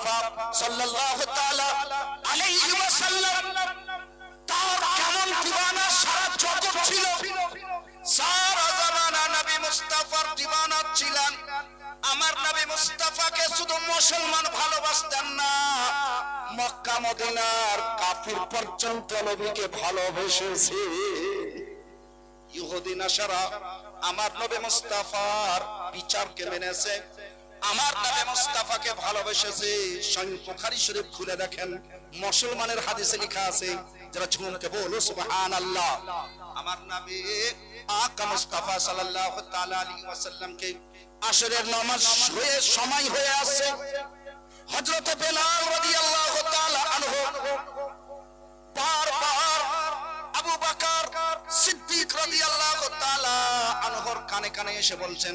মুস্তাফা সাল্লাল্লাহু তাআলা আলাইহি ওয়াসাল্লাম তার কেমন দিওয়ানা সারা জগৎ ছিল। সারা জামানা নবী মুস্তাফার দিওয়ানা ছিলেন। আমার নবী মুস্তাফাকে শুধু মুসলমান ভালোবাসতেন না, মক্কা মদিনার কাফির পর্যন্ত নবীকে ভালোবেসেছে। ইহুদি নাসারা আমার নবী মুস্তাফার বিচারকে মেনেছে। আমার নবী মুস্তাফাকে ভালোবেসেছে। স্বয়ং বুখারী শরীফ খুলে দেখেন। মুসলমানের হাদিসে লেখা আছে, যারা ঝুমকে বলো, সুবহানাল্লাহ। আমার নবী আকা মুস্তাফা সাল্লাল্লাহু তাআলা আলাইহি ওয়াসাল্লামকে আসরের নামাজ হয়ে, সময় হয়ে আছে হযরত বেলাল রাদিয়াল্লাহু তাআলা আনহু বারবার আবু বকর সিদ্দিক রাদিয়াল্লাহু তাআলা আনহর কানে কানে এসে বলছেন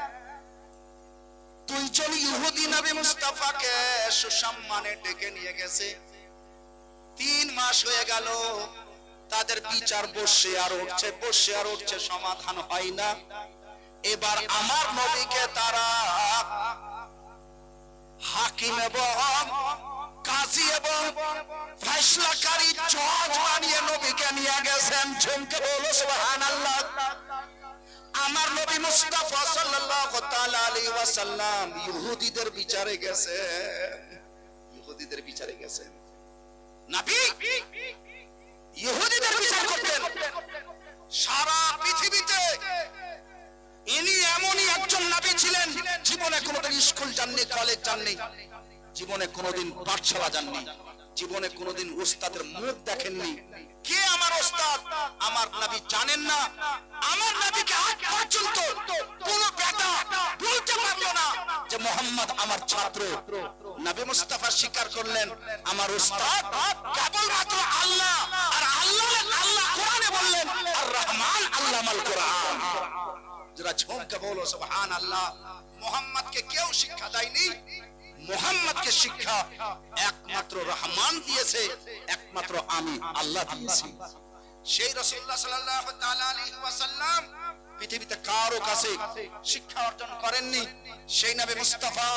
দুইজন ইহুদি নবী মুস্তাফাকে সুসম্মানে ডেকে নিয়ে গেছে। তিন মাস হয়ে গেল, তাদের বিচার বসে আর উঠছে, বসে আর উঠছে, সমাধান হয় না। এবার আমার নবীকে তারা হাকিম এবং কাজী এবং ফয়সলাকারী জজ বানিয়ে নবীকে নিয়ে গেছেন। ঝুমকে বলো, সুবহানাল্লাহ। আমার নবী মুস্তাফা সাল্লাল্লাহু তাআলা আলাইহি ওয়াসাল্লাম ইহুদিদের বিচারে গেছেন ইহুদিদের বিচারে গেছেন নবী, ইহুদিদের বিচার করতেন। সারা পৃথিবীতে ইনি এমনই একজন নবী ছিলেন, জীবনে কোনোদিন স্কুল যাননি, কলেজ যাননি, জীবনে কোনোদিন পাঠশালা যাননি, জীবনে কোনোদিন উস্তাদের মুখ দেখেননি কে আমার ওস্তাদ? আমার নবী জানেন না। আমার নবীকে আজ পর্যন্ত কোন বেটা বলতে পারল না যে মোহাম্মদ আমার ছাত্র। নবী মুস্তাফা স্বীকার করলেন, আমার ওস্তাদ কেবলমাত্র আল্লাহ আর আল্লাহ আল্লাহ কোরআনে বললেন, আর রহমান আল্লামাল কোরআন। যারা ঝুমকে বলো সুবহান আল্লাহ মোহাম্মদকে কেউ শিক্ষা দেয়নি। মোহাম্মদকে শিক্ষা একমাত্র রহমান দিয়েছে, একমাত্র আমি আল্লাহ দিয়েছি। সেই তাআলা আলাইহি ওয়াসাল্লাম পৃথিবীতে কারও কাছে শিক্ষা অর্জন করেননি। সেই নবী মুস্তাফা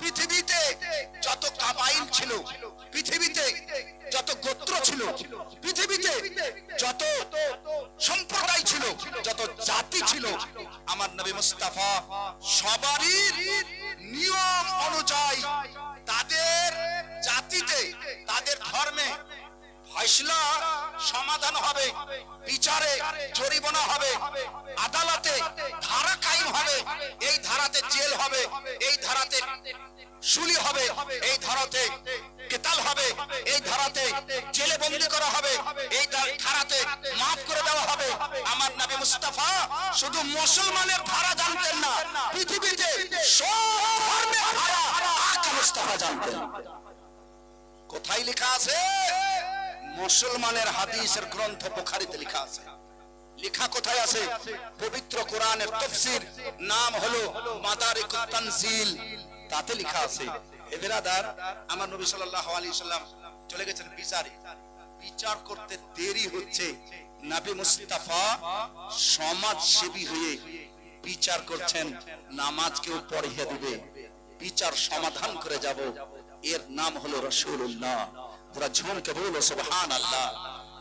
পৃথিবীতে যত কাবাইল ছিল, পৃথিবীতে যত গোত্র ছিল, পৃথিবীতে যত সম্প্রদায় ছিল, যত জাতি ছিল, আমার নবী মুস্তাফা সবারই ফয়সলা সমাধান হবে, বিচারে জরিমানা হবে, আদালতে ধারা কায়েম হবে, এই ধারাতে জেল হবে, এই ধারাতে শুলি হবে, এই ধারাতে কেতাল হবে, এই ধারাতে জেলে বন্দি করা হবে, এই ধারাতে মাফ করে দেওয়া হবে। আমার নবী মুস্তাফা শুধু মুসলমানের ধারা জানতেন না, পৃথিবীতে সব ধর্মের ধারা আকা মুস্তাফা জানতেন। কোথায় লেখা আছে? মুসলমানের হাদিসের গ্রন্থ বুখারীতে লেখা আছে। লেখা কোথায় আছে? পবিত্র কোরআনের তফসির। নাম হলো মাদারিকুত তানজিল। তাতে লেখা আছে হে বেরাদার, আমার নবী সাল্লাল্লাহু আলাইহি সাল্লাম চলে গেছেন বিচারে। বিচার করতে দেরি হচ্ছে। নবী মুস্তাফা সমাজ সেবী হয়ে বিচার করছেন। নামাজ কেউ পড়িয়ে দিবে। বিচার সমাধান করে যাব। এর নাম হলো রাসূলুল্লাহ। তোরা ঝুমকে বলো সুবহানাল্লাহ।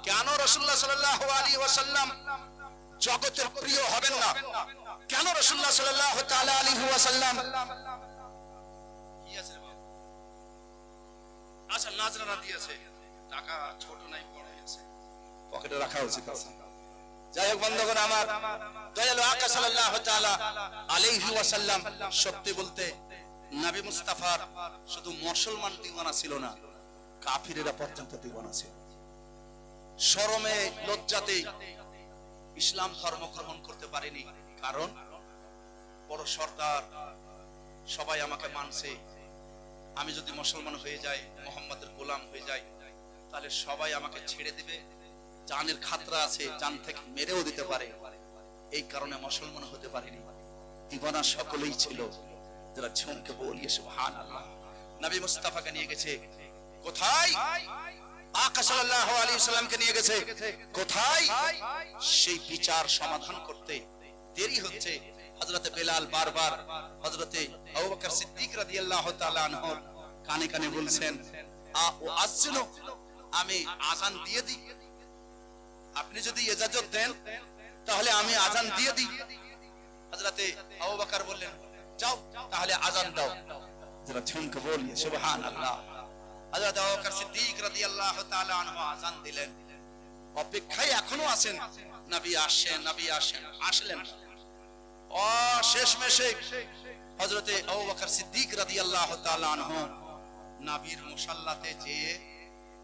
কেন রাসূলুল্লাহ সাল্লাল্লাহু আলাইহি ওয়াসাল্লাম জগতের প্রিয় হবেন না? কেন রাসূলুল্লাহ সাল্লাল্লাহু তাআলা আলাইহি ওয়াসাল্লাম আছে আচ্ছা নাজরানা দিয়েছে। টাকা ছোট নাই, বড় হয়েছে। পকেটে রাখা উচিত আছে। যাই হোক, বন্ধুগণ, আমার দয়ালু আকা সাল্লাল্লাহু তাআলা আলাইহি ওয়াসাল্লাম সত্যি বলতে, নবী মুস্তাফার শুধু মুসলমান দিওয়ানা ছিল না। কাফিরেরা পর্যন্ত দিওয়ানা ছিল। শরমে লজ্জাতে ইসলাম ধর্ম গ্রহণ করতে পারেনি। কারণ, বড় সর্দার সবাই আমাকে মানছে। আমি যদি মুসলমান হয়ে যাই, মোহাম্মদের গোলাম হয়ে যাই, তাহলে সবাই আমাকে ছেড়ে দিবে। জানের খাতরা আছে, জান থেকে মেরেও দিতে পারে। এই কারণে মুসলমান হতে পারেনি। দিবানা সকলেই ছিল। যারা ঝুমকে বলিয়ে সুবহান আল্লাহ নবী মুস্তাফাকে নিয়ে গেছে। কানে কানে বলছেন আসছিল, আমি আজান দিয়ে দিই। আপনি যদি ইজাজত দেন, তাহলে আমি আজান দিয়ে দিই। হযরতে বললেন, যাও, তাহলে আজান দাও। যারা ঝুমকে বলিয়ে সুবহানাল্লাহ। হযরত অপেক্ষায় এখনও আছেন। নবী আসেন নবী আসেন আসলেন। ও শেষ মেশে হযরতে সিদ্দিক রাদিয়াল্লাহু তাআলা আনহু নবীর মুসাল্লাতে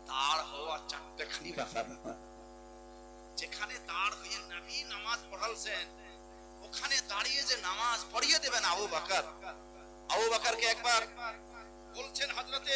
দাঁড় হওয়া চারটেখানি ব্যাপার। যেখানে দাঁড় হয়ে নবী নামাজ পড়ালছেন, ওখানে দাঁড়িয়ে যে নামাজ পড়িয়ে দেবেন আবু বকর। আবু বকরকে একবার বলছেন হযরতে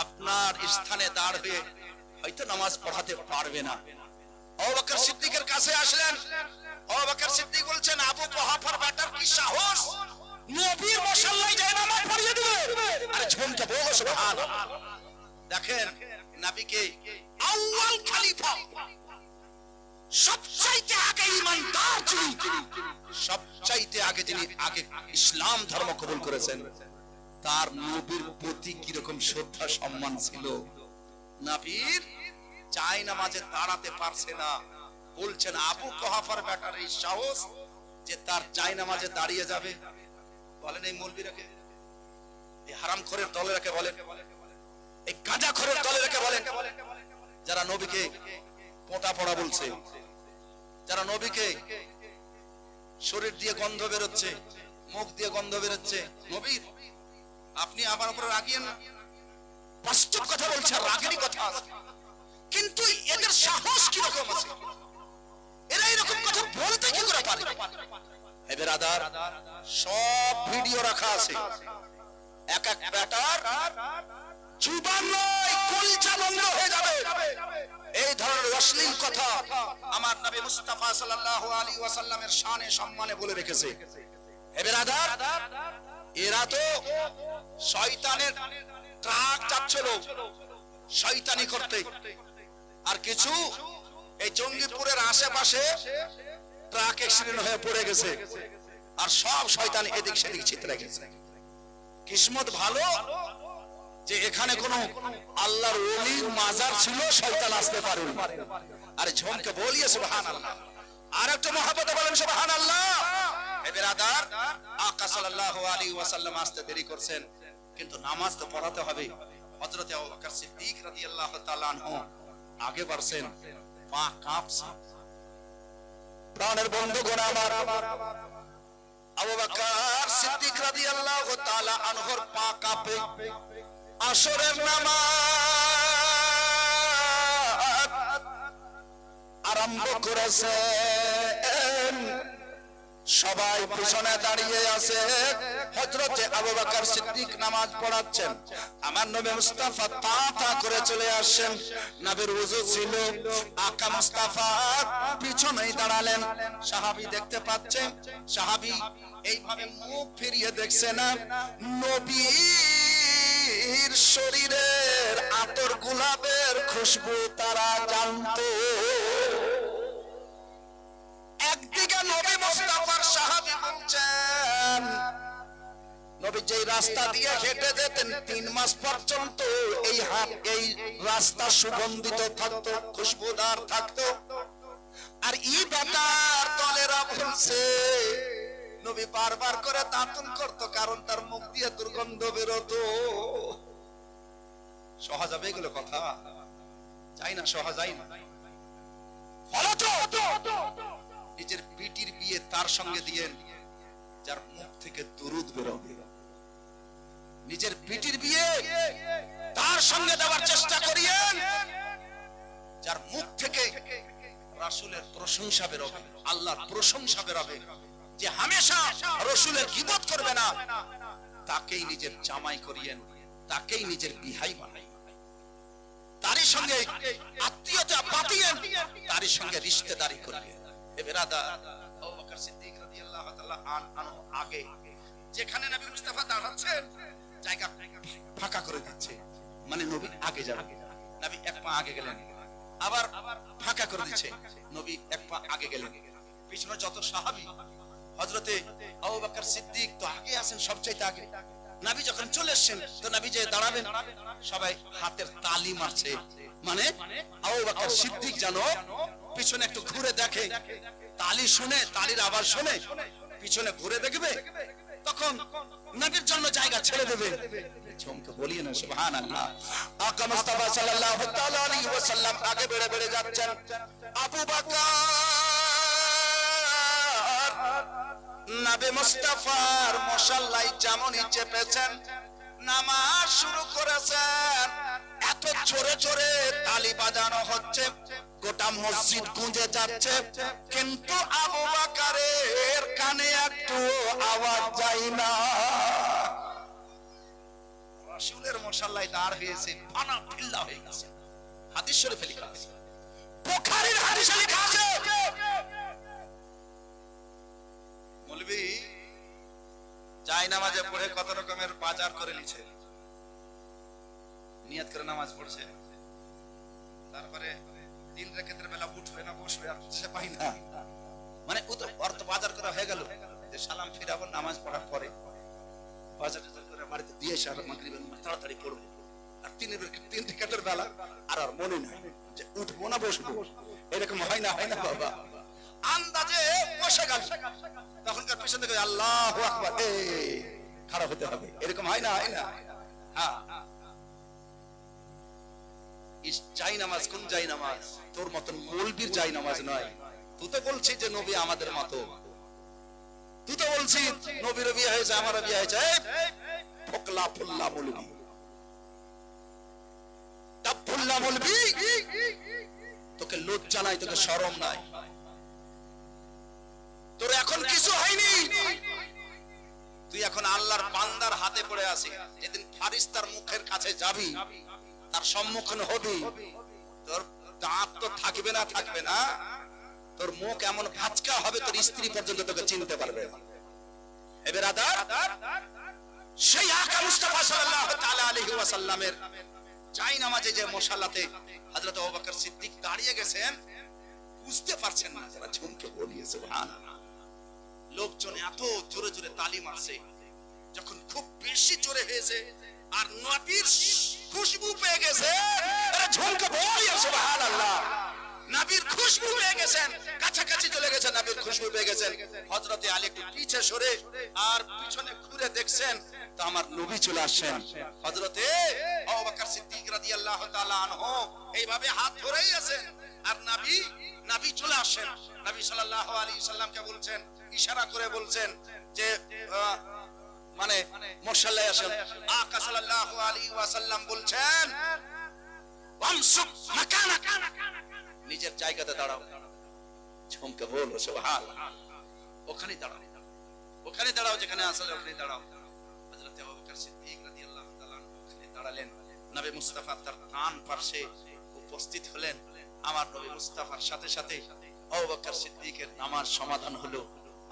আপনার স্থানে দাঁড় হয়ে হয়তো নামাজ পড়াতে পারবে না। আবু বকর সিদ্দিকের কাছে আসলেন। আবু বকর সিদ্দিক বলছেন, আবু কুহাফার কি সাহস? নবীর মশাল্লায় যায় নামাজ পড়িয়ে দিবে। আরে দেখেন আউয়াল খলিফা, সবচাইতে আগে ইমানদার যিনি, সবচাইতে আগে যিনি আগে ইসলাম ধর্ম কবুল করেছেন। তার নবীর প্রতি কীরকম শ্রদ্ধা, সম্মান ছিল? নবীর, চাই নামাজে দাঁড়াতে পারছে না। বলছেন, আবু কহাফার ব্যাটার এই সাহস যে তার চাই নামাজে দাঁড়িয়ে যাবে? বলেন এই মৌলবীরাকে। এই হারাম খোরের দলেরাকে বলেন। এই গাঁজা খোরের দলেরাকে বলেন। যারা নবীকে পোটা পড়া বলছে, যারা নবীকে শরীর দিয়ে গন্ধ বেরোচ্ছে, মুখ দিয়ে গন্ধ বেরোচ্ছে, নবীর আপনি আমার উপরে রাগিয়েন না। বাস্তব কথা বলছে রাগেরই কথা। কিন্তু এদের সাহস কীরকম আছে? এরা এরকম কথা বলতে কি করে পারে? এ বেরাদার সব ভিডিও রাখা আছে। এক এক ব্যাটার জুবান নয় কলিজা বন্ধ হয়ে যাবে। এই ধরনের অশ্লীল কথা আমার নবী মুস্তাফা সাল্লাল্লাহু আলাইহি ওয়াসাল্লামের শানে সম্মানে বলে রেখেছে। হে বেরাদার এরা তো শয়তানের ট্রাক যাচ্ছিল শয়তানি করতে। আর কিছু, এই জঙ্গিপুরের আশেপাশে ট্রাক অ্যাক্সিডেন্ট হয়ে পড়ে গেছে। আর সব শয়তান এদিক সেদিক চিত্রে গেছে। কিসমত ভালো যে এখানে কোন আল্লাহর ওলির মাজার ছিল, শয়তান আসতে পারে আরে ঝমকে বলিয়ে সুবহানাল্লাহ। আর একটু মহাব্বত বলেন সুবহানাল্লাহ। এ বেরাদার আকা সাল্লাল্লাহু আলাইহি ওয়াসাল্লাম আসতে দেরি করছেন। কিন্তু নামাজ তো পড়াতে হবে। হযরত আবু সিদ্দিক রাদিয়াল্লাহু তাআলা আনহু আগে পা কাঁপছে। প্রাণের বন্ধুগণ আমার। সিদ্দিক রাদিয়াল্লাহু তাআলা আনহুর পা কাঁপে। আসরের নামাজ আরম্ভ করেছেন সবাই পিছনে দাঁড়িয়ে আছে। হযরতে আবু বকর সিদ্দিক নামাজ পড়াচ্ছেন। আমার নবী মুস্তাফা তা তা করে চলে আসেন নবীর ওযু ছিল। আকা মুস্তাফা পিছনেই দাঁড়ালেন। সাহাবী দেখতে পাচ্ছেন। সাহাবী এইভাবে মুখ ফিরিয়ে দেখছে না। নবীর শরীরের আতর গোলাপের খুশবু তারা জানতো নবী যে রাস্তা দিয়ে হেঁটে যেতেন, তিন মাস পর্যন্ত এই হাত এই রাস্তা সুগন্ধিত থাকতো, খুশবুদার থাকতো। আর ই বেটার দলেরা বলছে, নবী বারবার করে দাঁতন করতো, কারণ তার মুখ দিয়ে দুর্গন্ধ বেরোতো। সহজ হবে এগুলো কথা? যাই না, সহজ যাই না। নিজের বিটির বিয়ে তার সঙ্গে দিয়েন, যার মুখ থেকে দুরুদ বেরোবে। নিজের বিটির বিয়ে তার সঙ্গে দেওয়ার চেষ্টা করিয়েন। যার মুখ থেকে রাসূলের প্রশংসা বেরোবে, আল্লাহর প্রশংসা বেরোবে, যে হামেশা রসুলের গিবত করবে না, তাকেই নিজের জামাই করিয়েন, তাকেই নিজের বিহাই বানাই তারই সঙ্গে আত্মীয়তা পাতিয়েন তারই সঙ্গে রিশতেদারি করিয়েন। এ বেরাদা বকর সিদ্দিক রাদিয়াল্লাহু তাআলা আন আনহু আগে, যেখানে নবী মুস্তাফা দাঁড়াচ্ছেন জায়গা ফাঁকা করে দিচ্ছে। মানে নবী আগে যাবে। নবী এক পা আগে গেলেন। আবার ফাঁকা করে দিচ্ছে। নবী এক পা আগে গেলেন। পিছনে যত আবু বকর সিদ্দিক তো আগে আছেন আগে। নবী যখন চলে তো নবী যে দাঁড়াবেন, সবাই হাতের তালি মারছে। মানে আবু বকর সিদ্দিক জানো পিছনে একটু ঘুরে দেখে। তালি শুনে, তালির আওয়াজ শুনে পিছনে ঘুরে দেখবে, তখন নবীর জন্য জায়গা ছেড়ে দেবে। চমকে বলিয়ে না সুবহানাল্লাহ। আকা মুস্তাফা সাল্লাল্লাহু তাআলা আলাইহি ওয়াসাল্লাম আগে বেড়ে বেড়ে যাচ্ছেন। আবু বকর নবী মুস্তাফার মশাল্লাই যেমনই চেপেছেন নামাজ শুরু করেছেন। এত জোরে জোরে তালি বাজানো হচ্ছে, গোটা মসজিদ গুঁজে যাচ্ছে। কিন্তু আবু বাকারের কানে একটু আওয়াজ যায় না। মশাল্লাই দাঁড় হয়েছে ফিল্লা হয়ে গেছে। বুখারীর হাদিসে লেখা আছে। পড়ে কত রকমের বাজার করে নিছে নিয়ত করে নামাজ পড়ছে। তারপরে তিন রেখাতের বেলা উঠবে না, বসবে আর সে পাই না। মানে ও তো অর্থ বাজার করা হয়ে গেল যে সালাম ফিরাবো নামাজ পড়ার পরে। করে বাড়িতে দিয়ে এসে আর তাড়াতাড়ি পড়ব। আর তিন তিন বেলা আর আর মনে নাই যে উঠবো না, বসবো। এরকম হয় না হয় না বাবা। আন্দাজে বসে গেল। তখনকার আল্লাহ খারাপ হতে হবে। এরকম হয় না হয় না। হ্যাঁ। যাই নামাজ কোন যাই নামাজ? তোর মতন মৌলবীর যাই নামাজ নয়। তুই তো বলছিস যে নবী আমাদের মতো। তুই তো বলছিস নবীর বিয়ে হয়েছে, আমারও বিয়ে হয়েছে। ফুল্লা তোকে লজ্জা নাই, তোকে শরম নাই। তোর এখন কিছু হয়নি। তুই এখন আল্লাহর বান্দার হাতে পড়ে আছিস। যেদিন ফারিস্তার মুখের কাছে যাবি তার সম্মুখীন হবি। তোর দাঁত তো থাকবে না থাকবে না। তোর মুখ এমন ভাঁচকা হবে, তোর স্ত্রী পর্যন্ত তোকে চিনতে পারবে। সেই আকা মুস্তাফা সাল্লাল্লাহু তাআলা আলাইহি ওয়াসাল্লামের চাই নামাজে যে মশাল্লাতে হযরত আবু বকর সিদ্দিক দাঁড়িয়ে গেছেন, বুঝতে পারছেন না যারা ঝুমকে বলিয়ে, সুবহানাল্লাহ। লোকজন এত জোরে জোরে তালি মারছে, যখন খুব বেশি জোরে হয়েছে, আর নবীর খুশবু পেয়ে গেছে। ঝুমকে বলিয়ে সুবহানাল্লাহ। নবীর খুশবু পেয়ে গেছেন। কাছাকাছি চলে গেছেন, নবীর খুশবু পেয়ে গেছেন। হযরতে আলী একটু পিছে সরে আর পিছনে ঘুরে দেখছেন, তো আমার নবী চলে আসছেন। হযরতে আবু বকর সিদ্দিক এইভাবে হাত ধরেই আছেন। আর নবী নবী চলে আসেন নবী সাল্লাল্লাহু আলাইহি সাল্লামকে বলছেন, ইশারা করে বলছেন যে মানে মশাল্লায় আসেন। আকা সাল্লাল্লাহু আলাইহি ওয়াসাল্লাম বলছেন ওয়ামসুক মাকানাক নিজের জায়গাতে দাঁড়াও। ঝুমকে বলো সুবহান ওখানে দাঁড়াও। ওখানে দাঁড়াও, যেখানে আসলে ওখানে দাঁড়াও। হযরত আবু বকর সিদ্দিক রাদিয়াল্লাহু তাআলা ওখানে দাঁড়ালেন। নবী মুস্তাফা তার ডান পাশে উপস্থিত হলেন। আমার নবী মুস্তাফার সাথে সাথে আবু বকর সিদ্দিকের নামাজ সমাধান হলো।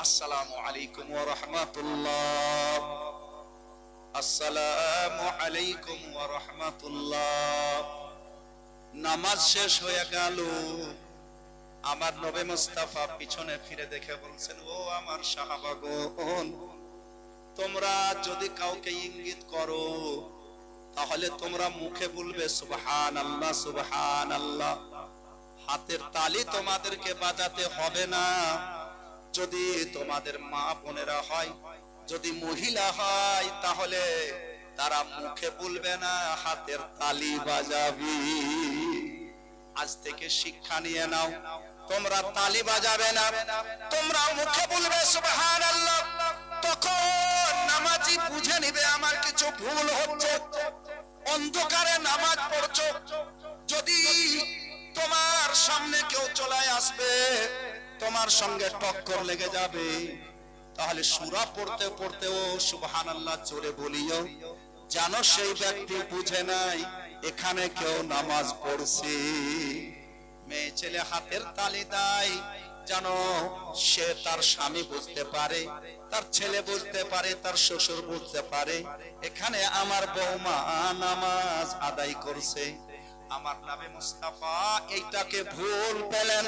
আসসালামু আলাইকুম ওয়া রাহমাতুল্লাহ। আসসালামু আলাইকুম ওয়া রাহমাতুল্লাহ। নামাজ শেষ হয়ে গেল। আমার নবে মুস্তাফা পিছনে ফিরে দেখে বলছেন, ও আমার সাহাবাগণ, তোমরা যদি কাউকে ইঙ্গিত করো, তাহলে তোমরা মুখে বলবে সুবহান আল্লাহ সুবহান আল্লাহ হাতের তালি তোমাদেরকে বাজাতে হবে না। যদি তোমাদের মা বোনেরা হয়, যদি মহিলা হয়, তাহলে তারা মুখে বলবে না, হাতের তালি বাজাবি। আজ থেকে শিক্ষা নিয়ে নাও, তোমরা তালি বাজাবে না তোমরা মুখে বলবে, সুবহানাল্লাহ। তখন নামাজি বুঝে নিবে আমার কিছু ভুল হচ্ছে, অন্ধকারে নামাজ পড়ছো। যদি তোমার সামনে কেউ চলে আসবে তোমার সঙ্গে টক্কর লেগে যাবে। তাহলে সুরা পড়তে পড়তেও সুবহানাল্লাহ জোরে বলিও, জানো সেই ব্যক্তি বুঝে নাই এখানে কেউ নামাজ পড়ছে। মেয়ে ছেলে হাতের তালি দেয়, জানো সে তার স্বামী বুঝতে পারে, তার ছেলে বুঝতে পারে, তার শ্বশুর বুঝতে পারে, এখানে আমার বৌমা নামাজ আদায় করছে। আমার নামে মুস্তাফা এইটাকে ভুল পেলেন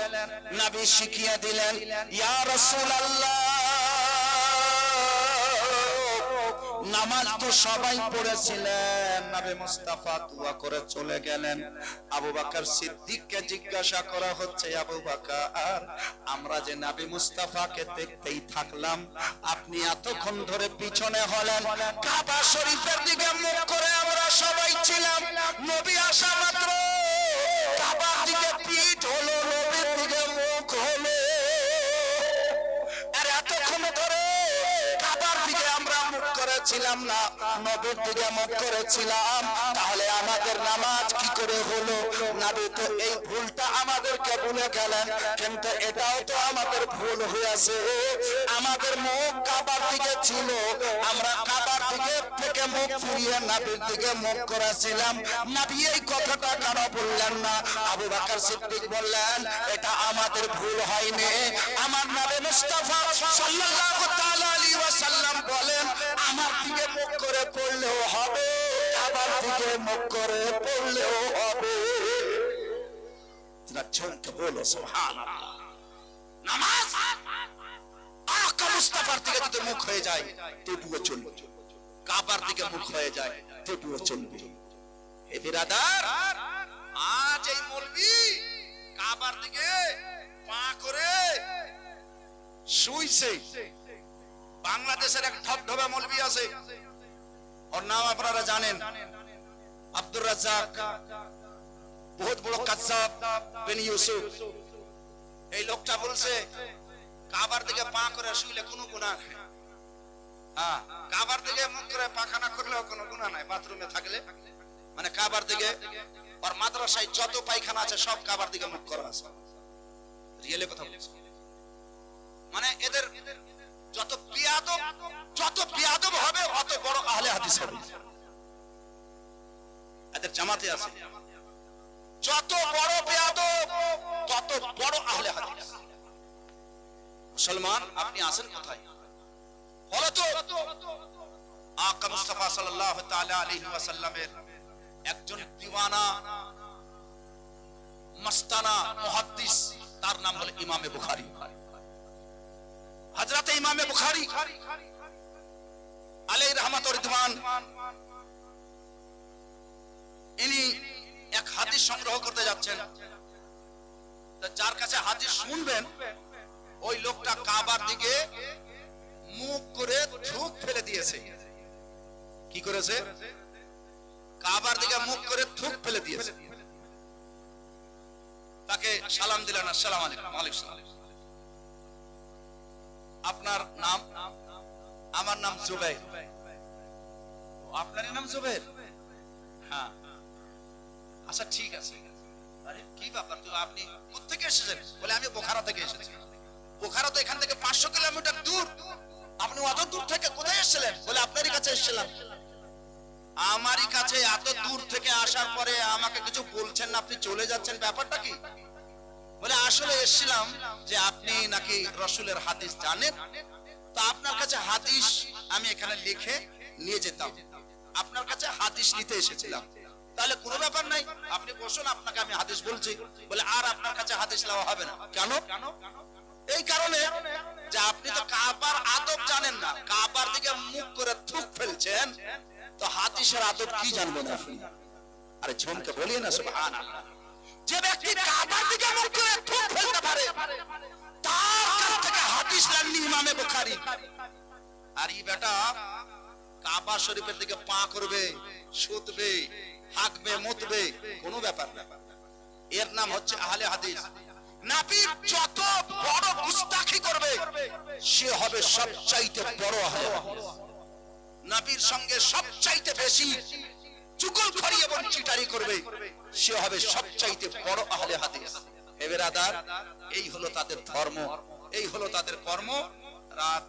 নবী শিখিয়ে দিলেন ইয়া রাসূলুল্লাহ। নামাজ তো সবাই পড়েছিলেন। নবী মুস্তাফা দোয়া করে চলে গেলেন। আবু বকর সিদ্দিককে জিজ্ঞাসা করা হচ্ছে, আবু বকর, আমরা যে নবী মুস্তাফাকে দেখতেই থাকলাম, আপনি এতক্ষণ ধরে পিছনে হলেন। কাবা শরীফের দিকে মুখ করে আমরা সবাই ছিলাম। নবী আসা মাত্র। কাবার দিকে পিঠ হলো, নবীর দিকে মুখ হলো। করেছিলাম না, নবীর দিকে মুখ করেছিলাম, তাহলে আমাদের নামাজ কি করে হলো? নবী তো এই ভুলটা আমাদেরকে ভুলে গেলেন, কিন্তু এটাও তো আমাদের ভুল হয়েছে। আমাদের মুখ কাবার দিকে ছিল, আমরা কাবার দিকে থেকে মুখ ফিরিয়ে নবীর দিকে মুখ করেছিলাম। নবী এই কথাটা কেন বললেন না? আবু বকর সিদ্দিক বললেন, এটা আমাদের ভুল হয়নি। আমার নবী মুস্তাফা সাল্লাল্লাহু ওয়াসাল্লাম বলেন, আমার দিকে মুখ করে পড়লেও হবে আবার দিকে মুখ করে পড়লেও হবে। বলো সুবহানাল্লাহ। নামাজ? আকা মুস্তাফার দিকে যদি মুখ হয়ে যায়, তবুও চলবে। কাবার দিকে মুখ হয়ে যায় চলবে। বিরাদার, আজ এই মলবি কাবার দিকে পা করে শুইছে। বাংলাদেশের এক ধবধবে মলবি আছে। ওর নাম আপনারা জানেন। আব্দুর রাজ্জাক, বহুত বড় কাজ্জাব বিন ইউসুফ। এই লোকটা বলছে, কাবার দিকে পা করে শুইলে কোনো গুনাহ নেই। হ্যাঁ কাবার দিকে মুখ করে পাখানা করলেও কোনো গুনাহ নাই, বাথরুমে থাকলে। মানে কাবার দিকে আর মাদ্রাসায় যত পায়খানা আছে, সব কাবার দিকে মুখ করা আছে। রিয়েলে কথা বলছি। মানে এদের যত হবে, অত বড় আহলে হাদিস হবে। এদের জামাতে আছে। যত বড় তত বড় আহলে হাদিস। মুসলমান, আপনি আছেন কোথায়? আকা মুস্তাফা সাল্লাল্লাহু তাআলা আলাইহি ওয়াসাল্লামের একজন দিওয়ানা, মাস্তানা, মুহাদ্দিস, তার নাম হলো ইমামে বুখারী। হযরত ইমামে বুখারী আলাইহি রহমাত ওয়া রিদওয়ান, ইনি এক হাদিস সংগ্রহ করতে যাচ্ছেন। যার কাছে হাদিস শুনবেন, ওই লোকটা কাবার দিকে মুখ করে থুক ফেলে দিয়েছে। কি করেছে? কাবার দিকে মুখ করে থুক ফেলে দিয়েছে। তাকে সালাম দিলেন, আসসালাম আলাইকুম সালাম। আপনার নাম? আমার নাম জুবাইর। আপনার নাম জুবাইর? হ্যাঁ। আচ্ছা ঠিক আছে। কি ব্যাপার? তো আপনি কোথেকে এসেছেন? বলে আমি বোখারা থেকে এসেছি। বোখারা তো এখান থেকে পাঁচশো কিলোমিটার দূর। আপনি অত দূর থেকে কোথায় এসেছিলেন? বলে আপনারই কাছে এসেছিলাম। আমারই কাছে এত দূর থেকে আসার পরে আমাকে কিছু বলছেন না, আপনি চলে যাচ্ছেন। ব্যাপারটা কি? বলে, আসলে এসেছিলাম যে আপনি নাকি রসুলের হাদিস জানেন। তো আপনার কাছে হাদিস আমি এখানে লিখে নিয়ে যেতাম। আপনার কাছে হাদিস নিতে এসেছিলাম। তাহলে কোনো ব্যাপার নাই। আপনি বসুন, আপনাকে আমি হাদিস বলছি। বলে, আর আপনার কাছে হাদিস নেওয়া হবে না। কেন? এই কারণে যে আপনি তো কাবার আদব জানেন না। কাবার দিকে মুখ করে থুক ফেলছেন। তো হাদিসের আদব কি জানবেন আপনি? আরে ঝমকে বলিয়ে না, সুবহানাল্লাহ। যে ব্যক্তি কাবার দিকে মুখ করে থুক ফেলতে পারে তার কাছ থেকে হাদিস নেননি ইমামে বুখারী। আর এই বেটা কাবা শরীফের দিকে পা করবে শুতবে হাঁকবে মুতবে কোনো ব্যাপার না। এর নাম হচ্ছে আহলে হাদিস। নাবি যত বড় গুস্তাখি করবে সে হবে সবচাইতে বড় আহলে নবীর সঙ্গে সবচাইতে বেশি চুগল খড়িয়ে এবং চিটারি করবে, সে হবে সবচাইতে বড় আহলে হাদিস। এবেরাদার এই হলো তাদের ধর্ম, এই হলো তাদের কর্ম। রাত